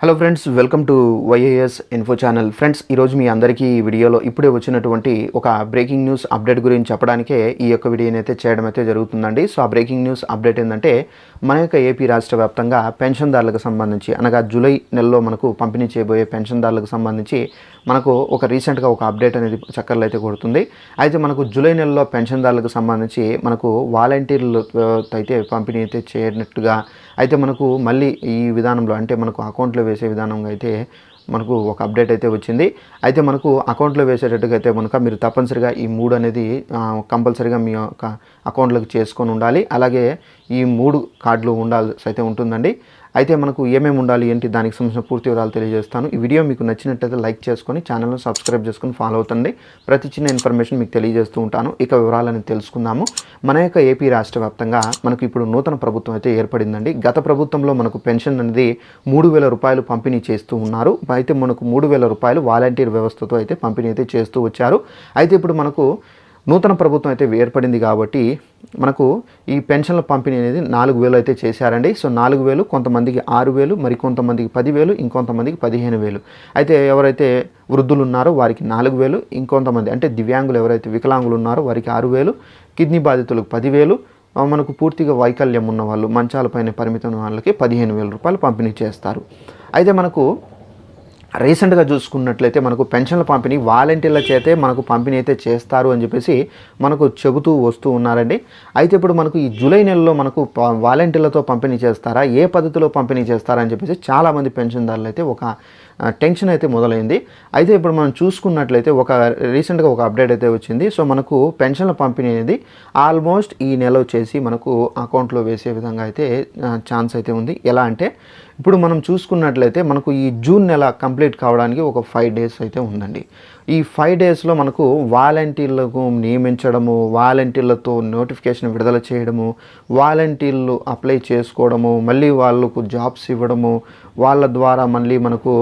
Hello friends welcome to YAS info channel friends ఈరోజు మీ అందరికీ ఈ వీడియోలో ఇప్పుడే వచ్చినటువంటి ఒక బ్రేకింగ్ న్యూస్ అప్డేట్ గురించి చెప్పడానికే ఈ యొక్క వీడియోని అయితే చేయడం అయితే జరుగుతుందండి. సో ఆ బ్రేకింగ్ న్యూస్ అప్డేట్ ఏంటంటే మన యొక్క ఏపీ రాష్ట్ర వ్యాప్తంగా పెన్షన్దారులకు సంబంధించి అనగా జూలై నెలలో మనకు పంపిణీ చేయబోయే పెన్షన్దారులకు సంబంధించి మనకు ఒక రీసెంట్గా ఒక అప్డేట్ అనేది చక్కర్లు అయితే కొడుతుంది. అయితే మనకు జూలై నెలలో పెన్షన్దారులకు సంబంధించి మనకు వాలంటీర్లు అయితే పంపిణీ అయితే చేయనట్టుగా అయితే మనకు మళ్ళీ ఈ విధానంలో అంటే మనకు అకౌంట్లో వేసే విధానంగా అయితే మనకు ఒక అప్డేట్ అయితే వచ్చింది. అయితే మనకు అకౌంట్లో వేసేటట్టుగా అయితే కనుక మీరు తప్పనిసరిగా ఈ మూడు అనేది కంపల్సరిగా మీ యొక్క అకౌంట్లోకి చేసుకొని ఉండాలి. అలాగే ఈ మూడు కార్డులు ఉండాల్సి అయితే ఉంటుందండి. అయితే మనకు ఏమేమి ఉండాలి ఏంటి దానికి సంబంధించిన పూర్తి వివరాలు తెలియజేస్తాను. ఈ వీడియో మీకు నచ్చినట్లయితే లైక్ చేసుకొని ఛానల్ను సబ్స్క్రైబ్ చేసుకొని ఫాలో అవుతండి. ప్రతి చిన్న ఇన్ఫర్మేషన్ మీకు తెలియజేస్తూ ఉంటాను. ఇక వివరాలను తెలుసుకుందాము. మన యొక్క ఏపీ రాష్ట్ర వ్యాప్తంగా మనకు ఇప్పుడు నూతన ప్రభుత్వం అయితే ఏర్పడిందండి. గత ప్రభుత్వంలో మనకు పెన్షన్ అనేది మూడు వేల రూపాయలు పంపిణీ చేస్తూ ఉన్నారు. అయితే మనకు మూడు వేల రూపాయలు వాలంటీర్ వ్యవస్థతో అయితే పంపిణీ అయితే చేస్తూ వచ్చారు. అయితే ఇప్పుడు మనకు నూతన ప్రభుత్వం అయితే ఏర్పడింది కాబట్టి మనకు ఈ పెన్షన్ల పంపిణీ అనేది నాలుగు వేలు అయితే చేశారండి. సో నాలుగు వేలు కొంతమందికి ఆరు వేలు మరికొంతమందికి పదివేలు ఇంకొంతమందికి పదిహేను వేలు. అయితే ఎవరైతే వృద్ధులు ఉన్నారో వారికి నాలుగు వేలు ఇంకొంతమంది అంటే దివ్యాంగులు ఎవరైతే వికలాంగులు ఉన్నారో వారికి ఆరు వేలు కిడ్నీ బాధితులకు పదివేలు మనకు పూర్తిగా వైకల్యం ఉన్న వాళ్ళు మంచాలపైన పరిమితం ఉన్న వాళ్ళకి పదిహేను వేల రూపాయలు పంపిణీ చేస్తారు. అయితే మనకు రీసెంట్గా చూసుకున్నట్లయితే మనకు పెన్షన్ల పంపిణీ వాలంటీర్ల చేతే మనకు పంపిణీ అయితే చేస్తారు అని చెప్పేసి మనకు చెబుతూ వస్తూ ఉన్నారండి. అయితే ఇప్పుడు మనకు ఈ జూలై నెలలో మనకు వాలంటీర్లతో పంపిణీ చేస్తారా? ఏ పద్ధతిలో పంపిణీ చేస్తారా అని చెప్పేసి చాలామంది పెన్షన్దారులు అయితే ఒక టెన్షన్ అయితే మొదలైంది. అయితే ఇప్పుడు మనం చూసుకున్నట్లయితే ఒక రీసెంట్గా ఒక అప్డేట్ అయితే వచ్చింది. సో మనకు పెన్షన్ల పంపిణీ అనేది ఆల్మోస్ట్ ఈ నెల వచ్చేసి మనకు అకౌంట్లో వేసే విధంగా అయితే ఛాన్స్ అయితే ఉంది. ఎలా అంటే ఇప్పుడు మనం చూసుకున్నట్లయితే మనకు ఈ జూన్ నెల కంప్లీట్ కావడానికి ఒక ఫైవ్ డేస్ అయితే ఉందండి. ఈ ఫైవ్ డేస్లో మనకు వాలంటీర్లకు నియమించడము వాలంటీర్లతో నోటిఫికేషన్ విడుదల చేయడము వాలంటీర్లు అప్లై చేసుకోవడము మళ్ళీ వాళ్ళకు జాబ్స్ ఇవ్వడము వాళ్ళ ద్వారా మళ్ళీ మనకు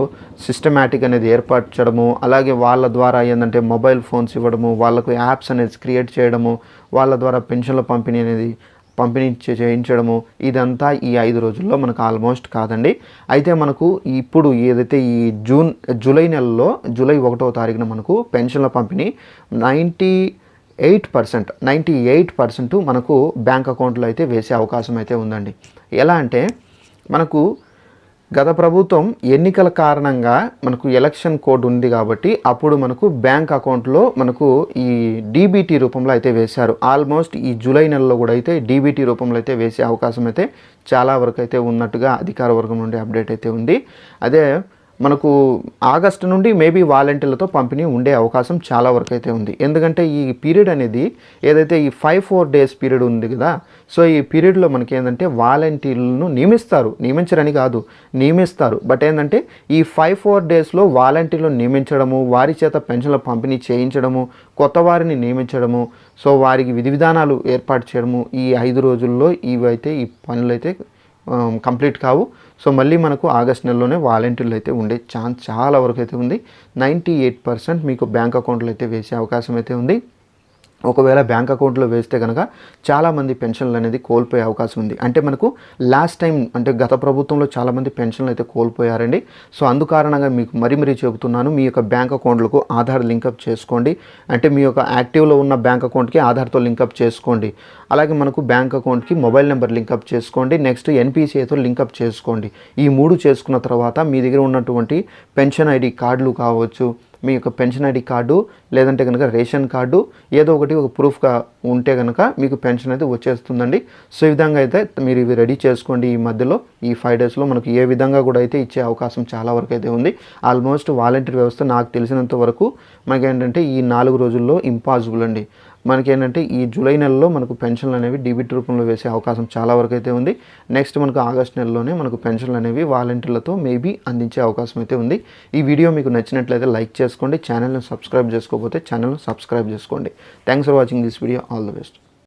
సిస్టమేటిక్ అనేది ఏర్పరచడము అలాగే వాళ్ళ ద్వారా ఏంటంటే మొబైల్ ఫోన్స్ ఇవ్వడము వాళ్ళకు యాప్స్ అనేది క్రియేట్ చేయడము వాళ్ళ ద్వారా పెన్షన్ల పంపిణీ అనేది పంపిణీ చే- చేయించడము ఇదంతా ఈ ఐదు రోజుల్లో మనకు ఆల్మోస్ట్ కాదండి. అయితే మనకు ఇప్పుడు ఏదైతే ఈ జూన్ జూలై నెలలో జూలై ఒకటో తారీఖున మనకు పెన్షన్ల పంపిణీ ninety eight percent ninety eight percent మనకు బ్యాంక్ అకౌంట్లో అయితే వేసే అవకాశం అయితే ఉందండి. ఎలా అంటే మనకు గత ప్రభుత్వం ఎన్నికల కారణంగా మనకు ఎలక్షన్ కోడ్ ఉంది కాబట్టి అప్పుడు మనకు బ్యాంక్ అకౌంట్లో మనకు ఈ డీబీటీ రూపంలో అయితే వేశారు. ఆల్మోస్ట్ ఈ జూలై నెలలో కూడా అయితే డీబీటీ రూపంలో అయితే వేసే అవకాశం అయితే చాలా వరకు అయితే ఉన్నట్టుగా అధికార వర్గం నుండి అప్డేట్ అయితే ఉంది. అదే మనకు ఆగస్టు నుండి మేబీ వాలంటీర్లతో పంపిణీ ఉండే అవకాశం చాలా వరకు అయితే ఉంది. ఎందుకంటే ఈ పీరియడ్ అనేది ఏదైతే ఈ ఫైవ్ ఫోర్ డేస్ పీరియడ్ ఉంది కదా సో ఈ పీరియడ్లో మనకి ఏంటంటే వాలంటీర్లను నియమిస్తారు. నియమించరని కాదు నియమిస్తారు. బట్ ఏంటంటే ఈ ఫైవ్ ఫోర్ డేస్లో వాలంటీర్లను నియమించడము వారి చేత పెన్షన్ల పంపిణీ చేయించడము కొత్త వారిని నియమించడము సో వారికి విధి విధానాలు ఏర్పాటు చేయడము ఈ ఐదు రోజుల్లో ఇవైతే ఈ పనులు అయితే Um, కంప్లీట్ కావు. సో మళ్ళీ మనకు ఆగస్ట్ నెలలోనే వాలంటీర్లు అయితే ఉండే ఛాన్స్ చాలా వరకు అయితే ఉంది. నైంటీ ఎయిట్ పర్సెంట్ మీకు బ్యాంక్ అకౌంట్లో అయితే వేసే అవకాశం అయితే ఉంది. ఒకవేళ బ్యాంక్ అకౌంట్లో వేస్తే కనుక చాలామంది పెన్షన్లు అనేది కోల్పోయే అవకాశం ఉంది. అంటే మనకు లాస్ట్ టైం అంటే గత ప్రభుత్వంలో చాలామంది పెన్షన్లు అయితే కోల్పోయారండి. సో అందు కారణంగా మీకు మరీ మరీ చెబుతున్నాను మీ యొక్క బ్యాంక్ అకౌంట్లకు ఆధార్ లింకప్ చేసుకోండి. అంటే మీ యొక్క యాక్టివ్లో ఉన్న బ్యాంక్ అకౌంట్కి ఆధార్తో లింకప్ చేసుకోండి. అలాగే మనకు బ్యాంక్ అకౌంట్కి మొబైల్ నెంబర్ లింకప్ చేసుకోండి. నెక్స్ట్ ఎన్పిసిఐతో లింకప్ చేసుకోండి. ఈ మూడు చేసుకున్న తర్వాత మీ దగ్గర ఉన్నటువంటి పెన్షన్ ఐడి కార్డులు కావచ్చు మీ యొక్క పెన్షన్ ఐడి కార్డు లేదంటే కనుక రేషన్ కార్డు ఏదో ఒకటి ఒక ప్రూఫ్గా ఉంటే కనుక మీకు పెన్షన్ అయితే వచ్చేస్తుందండి. సో ఈ విధంగా అయితే మీరు ఇవి రెడీ చేసుకోండి ఈ మధ్యలో. ఈ ఫైవ్ డేస్లో మనకు ఏ విధంగా కూడా అయితే ఇచ్చే అవకాశం చాలా వరకు అయితే ఉంది. ఆల్మోస్ట్ వాలంటీర్ వ్యవస్థ నాకు తెలిసినంత వరకు మనకి ఏంటంటే ఈ నాలుగు రోజుల్లో ఇంపాసిబుల్ అండి. మనకేంటంటే ఈ జూలై నెలలో మనకు పెన్షన్లు అనేవి డీబీటీ రూపంలో వేసే అవకాశం చాలా వరకు అయితే ఉంది. నెక్స్ట్ మనకు ఆగస్ట్ నెలలోనే మనకు పెన్షన్లు అనేవి వాలంటీర్లతో మేబీ అందించే అవకాశం అయితే ఉంది. ఈ వీడియో మీకు నచ్చినట్లయితే లైక్ చేసుకోండి. ఛానల్ని సబ్స్క్రైబ్ చేసుకోకపోతే ఛానల్ని సబ్స్క్రైబ్ చేసుకోండి. Thanks for watching this video. all the best.